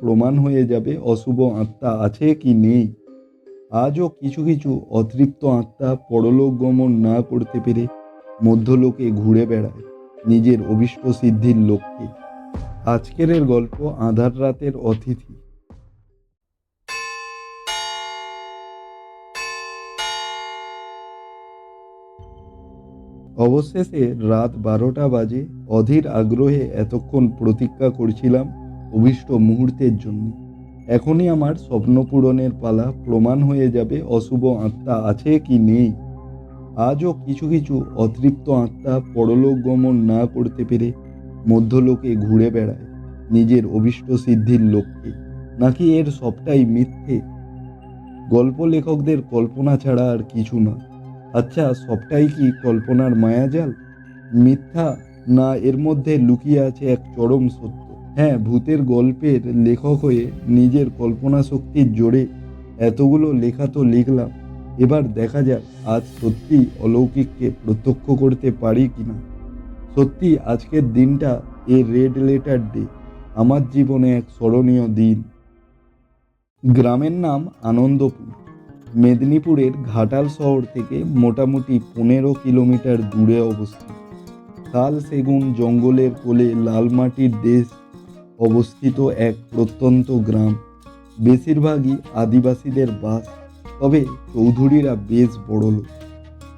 প্রমাণ হয়ে যাবে, অশুভ আত্মা আছে কি নেই। আজও কিছু কিছু অতৃপ্ত আত্মা পরলোক গমন না করতে পেরে মধ্যলোকে ঘুরে বেড়ায় নিজের অভিষ্ট সিদ্ধির লক্ষ্যে। আজকের গল্প আধার রাতের অতিথি। অবশেষে রাত বারোটা বাজে, অধীর আগ্রহে এতক্ষণ প্রতীক্ষা করছিলাম অভিষ্ট মুহূর্তের জন্য। এখনই আমার স্বপ্ন পূরণের পালা প্রমাণ হয়ে যাবে, অশুভ আত্মা আছে কি নেই। আজও কিছু কিছু অতৃপ্ত আত্মা পরলোক গমন না করতে পেরে মধ্যলোকে ঘুরে বেড়ায় নিজের অভিষ্ট সিদ্ধির লক্ষ্যে। নাকি এর সবটাই মিথ্যে? গল্প লেখকদের কল্পনা ছাড়া আর কিছু না। আচ্ছা সবটাই কি কল্পনার মায়াজাল? মিথ্যা না এর মধ্যে লুকিয়ে আছে এক চরম সত্য। হ্যাঁ ভূতের গল্পের লেখক হয়ে নিজের কল্পনা শক্তির জোরে এতগুলো লেখা তো লিখলাম। এবার দেখা যাক আজ সত্যি অলৌকিককে প্রত্যক্ষ করতে পারি কি না সত্যি আজকের দিনটা এ রেড লেটার ডে, আমার জীবনে এক স্মরণীয় দিন। গ্রামের নাম আনন্দপুর। মেদিনীপুরের ঘাটাল শহর থেকে মোটামুটি পনেরো কিলোমিটার দূরে অবস্থিত। শাল সেগুন জঙ্গলের কোলে লাল মাটির দেশ অবস্থিত এক প্রত্যন্ত গ্রাম। বেশিরভাগই আদিবাসীদের বাস, তবে চৌধুরীরা বেশ বড় লোক।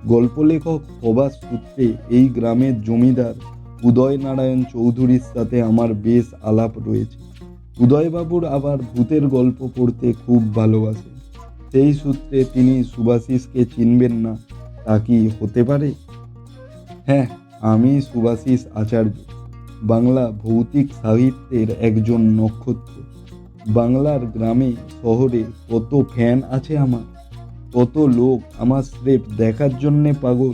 গল্প লেখক হবার সূত্রে এই গ্রামের জমিদার উদয় নারায়ণ চৌধুরীর সাথে আমার বেশ আলাপ রয়েছে। উদয়বাবুর আবার ভূতের গল্প পড়তে খুব ভালোবাসে। সেই সূত্রে তিনি সুভাষিসকে চিনবেন না, তা কি হতে পারে? হ্যাঁ আমি সুভাষিস আচার্য। বাংলা ভৌতিক সাহিত্যের একজন নক্ষত্র। বাংলার গ্রামে, শহরে কত ফ্যান আছে আমার, কত লোক আমার স্রেফ দেখার জন্যে পাগল।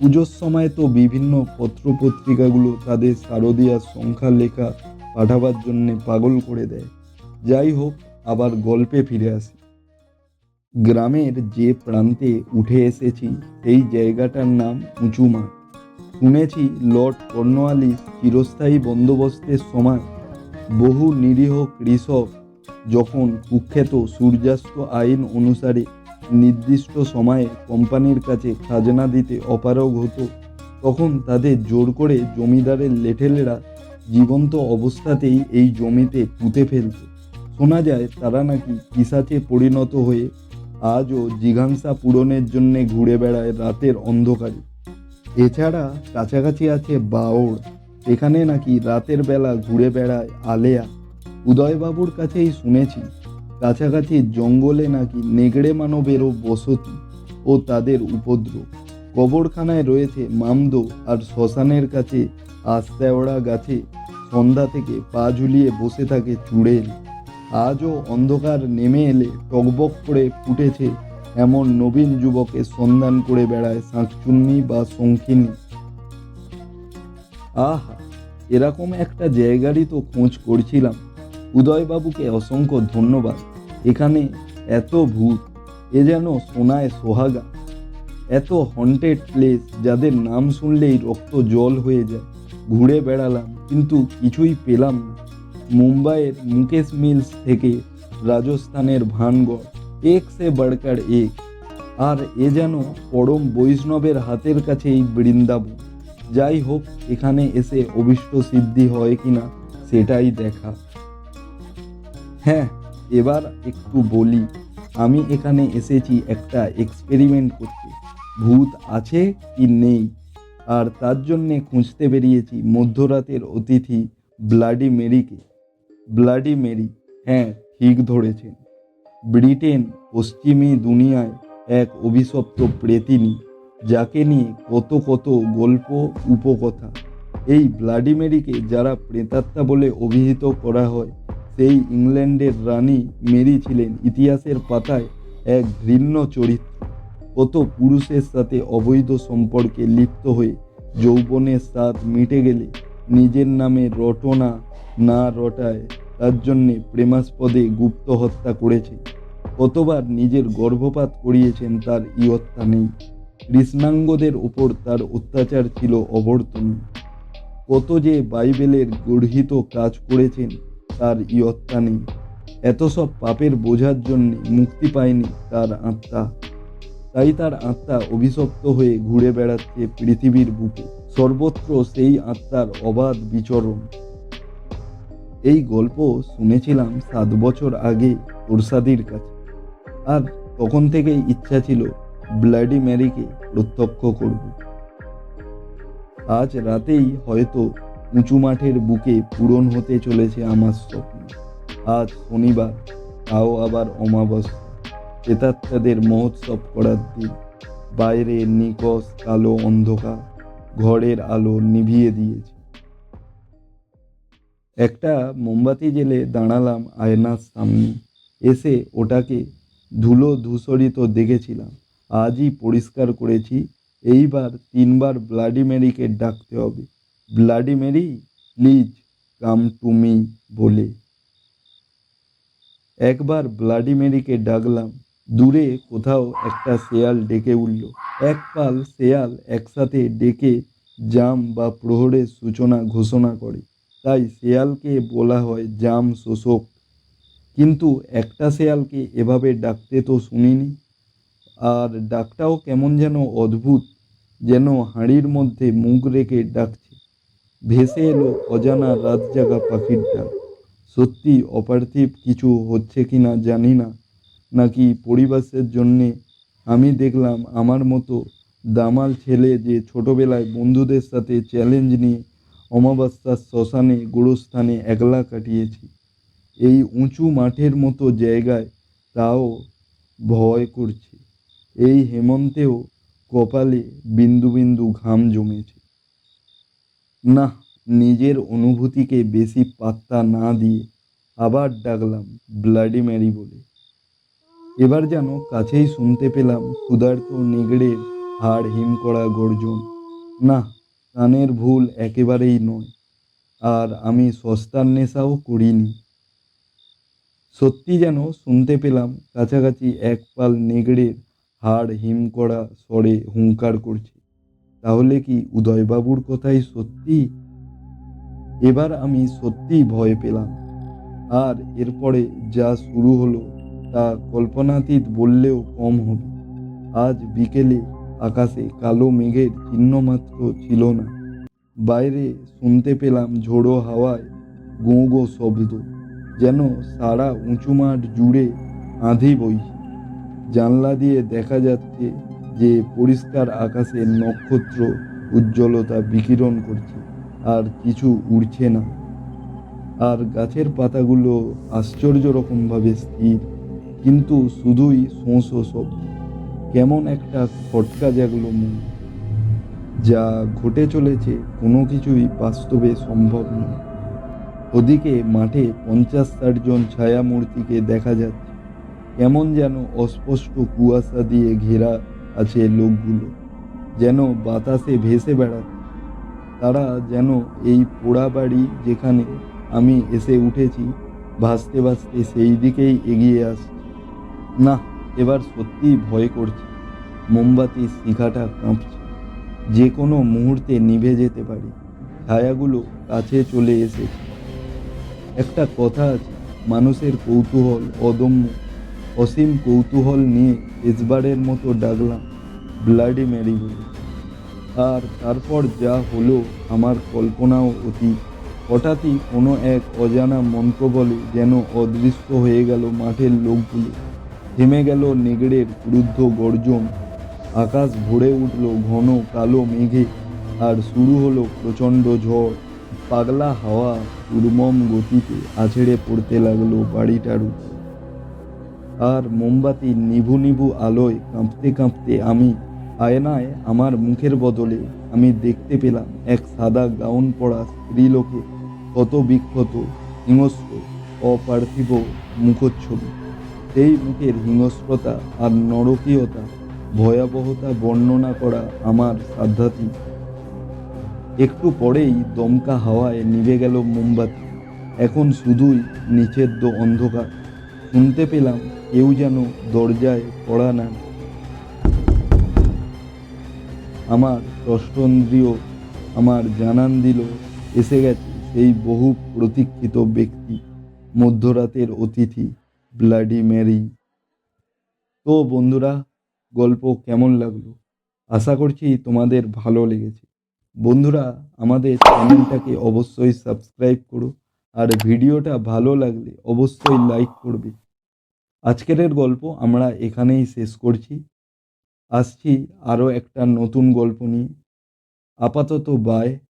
পুজোর সময় তো বিভিন্ন পত্রপত্রিকাগুলো তাদের শারদীয়ার সংখ্যা লেখা পাঠাবার জন্যে পাগল করে দেয়। যাই হোক, আবার গল্পে ফিরে আসি। গ্রামের যে প্রান্তে উঠে এসেছি, সেই জায়গাটার নাম উঁচু মাঠ। শুনেছি লর্ড কর্নওয়ালিস চিরস্থায়ী বন্দোবস্তের সময় বহু নিরীহ কৃষক যখন কুখ্যাত সূর্যাস্ত আইন অনুসারে নির্দিষ্ট সময়ে কোম্পানির কাছে খাজনা দিতে অপারগ হতো, তখন তাদের জোর করে জমিদারের লেঠেলেরা জীবন্ত অবস্থাতেই এই জমিতে পুঁতে ফেলত। শোনা যায় তারা নাকি পিসাচে পরিণত হয়ে আজও জিঘাংসা পূরণের জন্যে ঘুরে বেড়ায় রাতের অন্ধকারে। এছাড়া কাছাকাছি আছে বাওড় এখানে নাকি রাতের বেলা ঘুরে বেড়ায় আলেয়া। উদয়বাবুর কাছেই শুনেছি, কাছাকাছি জঙ্গলে নাকি নেগড়ে মানবেরও বসতি ও তাদের উপদ্রব। কবরখানায় রয়েছে মামদো আর শ্মশানের কাছে আস্তেওড়া গাছে সন্ধ্যা থেকে পা ঝুলিয়ে বসে থাকে চুড়েল। আজও অন্ধকার নেমে এলে টকবক করে ফুটেছে এমন নবীন যুবকের সন্ধান করে বেড়ায় শাঁকচুন্নি বা শঙ্খিনী আহা, এরকম একটা জায়গারই তো খোঁজ করছিলাম। উদয়বাবুকে অসংখ্য ধন্যবাদ। এখানে এত ভূত, এ যেন সোনায় সোহাগা। এত হন্টেড প্লেস যাদের নাম শুনলেই রক্ত জল হয়ে যায়। ঘুরে বেড়ালাম, কিন্তু কিছুই পেলাম না। মুম্বাইয়ের মুকেশ মিলস থেকে রাজস্থানের ভানগড়। এক সে বড়কার এক। আর এ যেন পরম বৈষ্ণবের হাতের কাছেই বৃন্দাবন। যাই হোক, এখানে এসে অভিষ্ট সিদ্ধি হয় কিনা, সেটাই দেখা। হ্যাঁ এবার একটু বলি, আমি এখানে এসেছি একটা এক্সপেরিমেন্ট করতে। ভূত আছে কি নেই? আর তার জন্যে খুঁজতে বেরিয়েছি মধ্যরাতের অতিথি ব্লাডি মেরিকে ব্লাডি মেরি হ্যাঁ ঠিক ধরেছেন। ব্রিটেন পশ্চিমী দুনিয়ায় এক অভিশপ্ত প্রেতিনী, যাকে নিয়ে কত কত গল্প, উপকথা। এই ব্লাডিমেরিকে যারা প্রেতাত্মা বলে অভিহিত করা হয়, সেই ইংল্যান্ডের রানী মেরি ছিলেন ইতিহাসের পাতায় এক ঘৃণ্য চরিত্র। কত পুরুষের সাথে অবৈধ সম্পর্কে লিপ্ত হয়ে যৌবনের স্বাদ মিটে গেলে নিজের নামে রটনা না রটায় তার জন্যে প্রেমাস্পদে গুপ্ত হত্যা করেছে। কতবার নিজের গর্ভপাত করিয়েছেন তার ইয়ত্তা নেই। কৃষ্ণাঙ্গদের ওপর তার অত্যাচার ছিল অবর্তনীয়। কত যে বাইবেলের গর্হিত কাজ করেছেন, তার ইয়ত্তা নেই। এত সব পাপের বোঝার জন্য মুক্তি পায়নি তার আত্মা। তাই তার আত্মা অভিশপ্ত হয়ে ঘুরে বেড়াচ্ছে পৃথিবীর বুকে। সর্বত্র সেই আত্মার অবাধ বিচরণ। এই গল্প শুনেছিলাম সাত বছর আগে প্রসাদির কাছে। আর তখন থেকেই ইচ্ছা ছিল ব্লাডি ম্যারিকে প্রত্যক্ষ করব। আজ রাতেই হয়তো উঁচু মাঠের বুকে পূরণ হতে চলেছে আমার স্বপ্ন। আজ শনিবার, তাও আবার অমাবস্যা। প্রেতাত্মাদের মহোৎসব করার দিন। বাইরে নিকশ কালো অন্ধকার, ঘরের আলো নিভিয়ে দিয়েছে। একটা মোমবাতি জেলে দাঁড়ালাম আয়নার সামনে। এসে ওটাকে ধুলো ধূসরিত দেখেছিলাম। আজই পরিষ্কার করেছি, এইবার তিনবার ব্লাডি মেরিকে ডাকতে হবে। Bloody Mary, please come to me বলে। একবার ব্লাডি মেরিকে ডাকলাম, দূরে কোথাও একটা শেয়াল ডেকে উঠল। এক পাল শেয়াল একসাথে ডেকে জাম বা প্রহরের সূচনা ঘোষণা করে। তাই শেয়ালকে বলা হয় জাম শোষক। কিন্তু একটা শেয়ালকে এভাবে ডাকতে তো শুনিনি। আর ডাকটাও কেমন যেন অদ্ভুত, যেন হাঁড়ির মধ্যে মুখ রেখে ডাকছে। ভেসে এলো অজানা রাত জাগা পাখির ডাক। সত্যি অপার্থিব কিছু হচ্ছে কি না জানি না। নাকি পরিবেশের জন্যে আমি দেখলাম আমার মতো দামাল ছেলে যে ছোটবেলায় বন্ধুদের সাথে চ্যালেঞ্জ নিয়ে অমাবস্যার শ্মশানে, গোরস্থানে একলা কাটিয়েছি। এই উঁচু মাঠের মতো জায়গায় তাও ভয় করছে। এই হেমন্তেও কপালে বিন্দু বিন্দু ঘাম জমেছে। না, নিজের অনুভূতিকে বেশি পাত্তা না দিয়ে আবার ডাকলাম ব্লাডি ম্যারি বলে। এবার যেন কাছেই শুনতে পেলাম ক্ষুধার্ত নেগড়ের হাড় হিম করা গর্জন। না কানের ভুল একেবারেই নয়, আর আমি সস্তার নেশাও করিনি। সত্যি যেন শুনতে পেলাম কাছাকাছি এক পাল নেগড়ের হাড় হিম করা স্বরে হুঙ্কার করছে, তাহলে কি উদয়বাবুর কথাই সত্যি? এবার আমি সত্যিই ভয় পেলাম, আর এরপরে যা শুরু হলো তা কল্পনাতীত বললেও কম হবে। আজ বিকেলে আকাশে কালো মেঘের চিহ্নমাত্র ছিল না। বাইরে শুনতে পেলাম ঝোড়ো হাওয়ায় গো গো শব্দ, যেন সারা উঁচু মাঠ জুড়ে আঁধি বইছে। জানলা দিয়ে দেখা যাচ্ছে যে পরিষ্কার আকাশে নক্ষত্র উজ্জ্বলতা বিকিরণ করছে, আর কিছু উড়ছে না। আর গাছের পাতাগুলো আশ্চর্য রকমভাবে স্থির, কিন্তু শুধুই শোঁ শোঁ শব্দ। কেমন একটা খটকা জাগলো মন। যা ঘটে চলেছে কোনো কিছুই বাস্তবে সম্ভব নয়। ওদিকে মাঠে পঞ্চাশ ষাট জন ছায়ামূর্তিকে দেখা যাচ্ছে। কেমন যেন অস্পষ্ট কুয়াশা দিয়ে ঘেরা আছে লোকগুলো, যেন বাতাসে ভেসে বেড়াচ্ছে। তারা যেন এই পোড়া বাড়ি যেখানে আমি এসে উঠেছি, ভাসতে ভাসতে সেই দিকেই এগিয়ে আসছে। না এবার সত্যিই ভয় করছে। মোমবাতির শিখাটা কাঁপছে। যে কোনো মুহূর্তে নিভে যেতে পারে। ছায়াগুলো কাছে চলে এসেছে। একটা কথা আছে, মানুষের কৌতূহল অদম্য। অসীম কৌতূহল নিয়ে এসবারের মতো ডাকলাম, ব্লাডি ম্যারি বলে আর তারপর যা হলো আমার কল্পনাও অতীত। হঠাৎই কোনো এক অজানা মন্ত্র বলে যেন অদৃশ্য হয়ে গেল মাঠের লোকগুলো। থেমে গেল নেগড়ের ক্রুদ্ধ গর্জন। আকাশ ভরে উঠল ঘন কালো মেঘে, আর শুরু হলো প্রচণ্ড ঝড়। পাগলা হাওয়া উর্মম গতিতে আছড়ে পড়তে লাগল বাড়িটার উপর। আর মোমবাতির নিভু নিভু আলোয় কাঁপতে কাঁপতে আমি, আয়নায় আমার মুখের বদলে আমি দেখতে পেলাম এক সাদা গাউন পরা স্ত্রীলোকে কত বিক্ষত হিংস্র, অপার্থিব মুখচ্ছবি। সেই মুখের হিংস্রতা আর নরকীয়তা, ভয়াবহতা বর্ণনা করা আমার সাধ্যাতীত। একটু পরেই দমকা হাওয়ায় নিভে গেল মোমবাতি। এখন শুধুই নিষেধ অন্ধকার। শুনতে পেলাম কেউ যেন দরজায় পড়া না আমার ষষ্ঠন্দ্রিয়, আমার জানান দিল, এসে গেছে সেই বহু প্রতীক্ষিত ব্যক্তি, মধ্যরাতের অতিথি। ব্লাডি ম্যারি তো বন্ধুরা, গল্প কেমন লাগল? আশা করছি তোমাদের ভালো লেগেছে। বন্ধুরা, আমাদের চ্যানেলটাকে অবশ্যই সাবস্ক্রাইব করো। আর ভিডিওটা ভালো লাগলে অবশ্যই লাইক করবে। আজকের গল্প আমরা এখানেই শেষ করছি। আসছি আরও একটা নতুন গল্প নিয়ে। আপাতত বাই